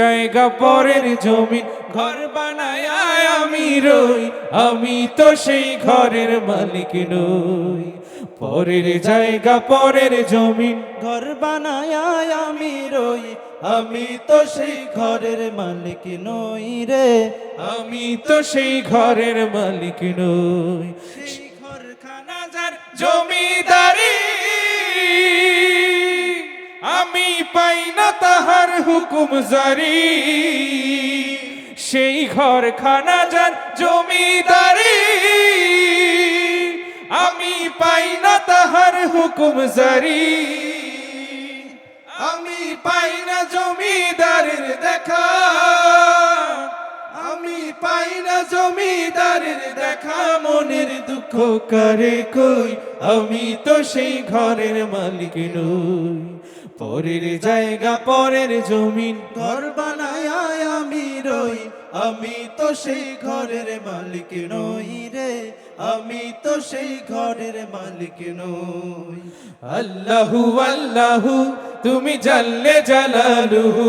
জায়গা পরের জমিন ঘর বানায় আমি রই, আমি তো সেই ঘরের মালিক নই। পরের জায়গা পরের জমিন ঘর বানায় আমি রই, আমি তো সেই ঘরের মালিক নই রে, আমি তো সেই ঘরের মালিক নই। সেই ঘরখানা যার জমিদারি তাহার হুকুম জারি। সেই ঘর খানা যার জমিদারি। আমি পাই না তাহার হুকুম জারি। আমি পাই না জমিদারের দেখা। আমি পাই না জমিদারের দেখা। মনের দুঃখ করে কই? আমি তো সেই ঘরের মালিক নই। পরের জায়গা, পরের জমিন। ঘর বানায় আমি রই, আমি তো সেই ঘরের মালিক নই রে, আমি তো সেই ঘরের মালিক নই। আল্লাহু আল্লাহু, তুমি জানলে জালালুহু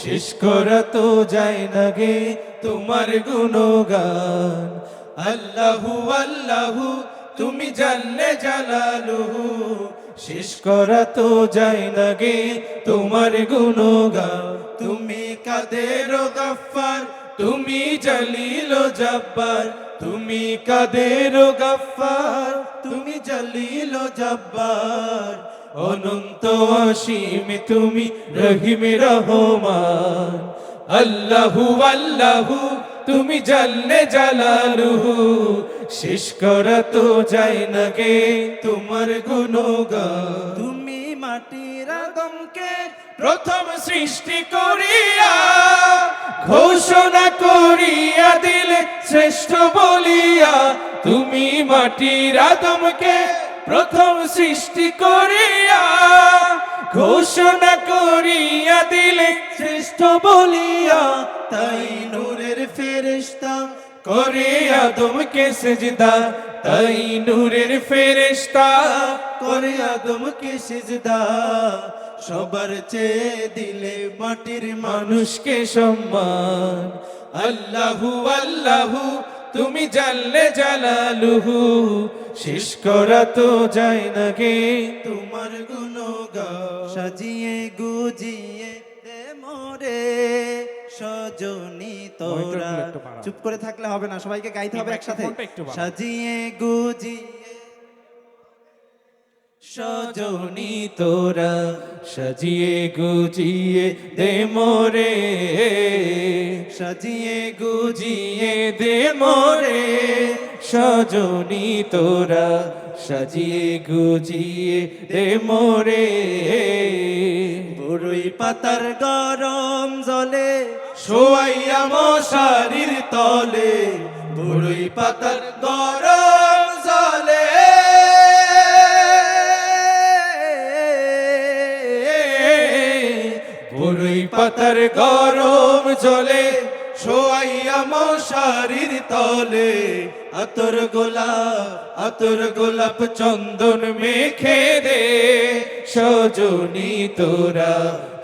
শেষ করা তো যায় না গে তোমার গুণগান। আল্লাহু আল্লাহু, তুমি জানলে জালালুহু শেষ করা তো যায় না গে তোমার গুণগান। তুমি কাদের গাফার তুমি জলিল জব্বার। তুমি কাদের গাফার তুমি জলিল জব্বার। অনন্ত অসীম তুমি রহিম রহমান। আল্লাহু আল্লাহু তুমি জানলে জালালুহু শেষ করা তো যায় না গে তোমার গুণগান। তুমি মাটির আদমকে প্রথম সৃষ্টি করিয়া ঘোষণা করিয়া দিলে শ্রেষ্ঠ বলিয়া তুমি মাটির আদমকে প্রথম সৃষ্টি করিয়া ঘোষণা করিয়া শ্রেষ্ঠ বলিয়া, তাই নূরের ফেরেশতা করে আদমকে সেজদা, তাই নূরের ফেরেশতা করে আদমকে সিজদা। সবার চেয়ে দিলে মাটির মানুষকে সম্মান। আল্লাহু আল্লাহু, তুমি জানলে জালালুহু, শেষ করা তো যায় না গে। তোমার গুণগান সাজিয়ে, গুজিয়ে মোরে সজনি তোরা। চুপ করে থাকলে হবে না সবাইকে গাইতে হবে একসাথে। সাজিয়ে গুজিয়ে। সজনি তোরা সাজিয়ে গুজিয়ে দে মোরে। সাজিয়ে গুজিয়ে দে মোরে। সজনি তোরা সাজিয়ে গুজিয়ে দে মোরে। বড়ই পাতার গরম জলে শোয়াইয়া মশারির তলে। বড়ই পাতার গরম জলে। বড়ই পাতার গরম জলে শোয়াইয়া মশারির তলে, আতর গোলাপ আতর গোলাপ চন্দন মেখে দে। সজনি তোরা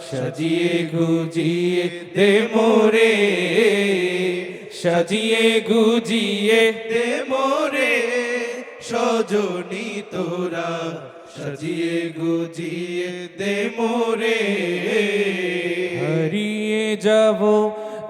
সাজিয়ে গুজিয়ে দে মোরে, সাজিয়ে গুজিয়ে দে মোরে। সজনি তোরা সাজিয়ে গুজিয়ে দে মোরে। হারিয়ে যাব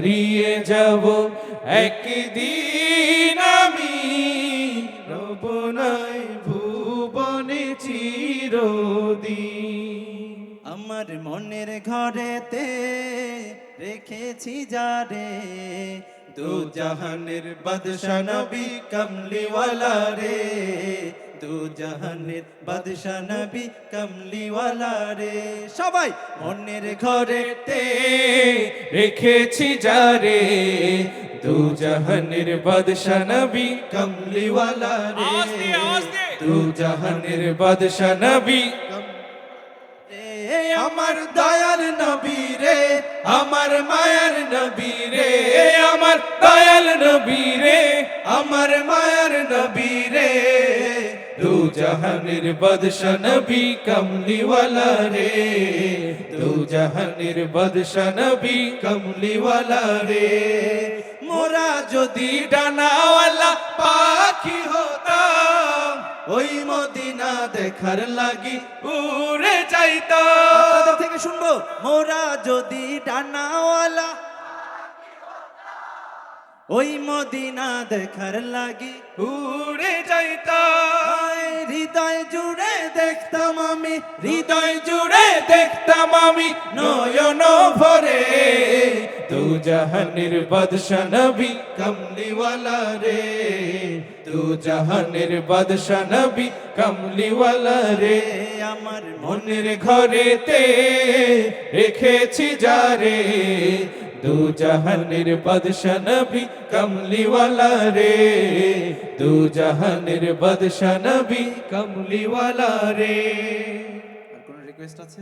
হারিয়ে যাব। একদিন আমি রব নাই, ভুবনে চিরদিন। আমার মনের ঘরেতে রেখেছি যারে দু জাহানের বাদশা নবী কমলিওয়ালা রে দু জাহানের বাদশা নবী কমলিওয়ালা রে। সবাই মনের ঘরে তে রেখেছি যারে দু জাহানের বাদশা নবী কমলিওয়ালা রে। দু জাহানের বাদশা নবী রে। আমার দয়াল নবী রে আমার মায়ার নবী রে। আমার দয়াল নবী রে আমার মায়ার নবী রে। দু জাহানের বাদশা নবী কমলিওয়ালা রে দু জাহানের বাদশা নবী কমলিওয়ালা রে মোরা যদি ডানাওয়ালা পাখি হতাম ওই মদিনা দেখার লাগি উড়ে যাইতাম থেকে শুনব মোরা যদি ডানাওয়ালা ওই মদিনা দেখার লাগি উড়ে যাইতাম হৃদয় জুড়ে দেখতাম আমি নয়ন ভরে। দু জাহানের বাদশা নবী কমলিওয়ালা রে। দু জাহানের বাদশা নবী কমলিওয়ালা রে। রে আমার মন মনের ঘরেতে রেখেছি যারে দু জাহানের বাদশা নবী কমলিওয়ালা রে। দু জাহানের বাদশা নবী কমলিওয়ালা রে। রিকোয়েস্ট আছে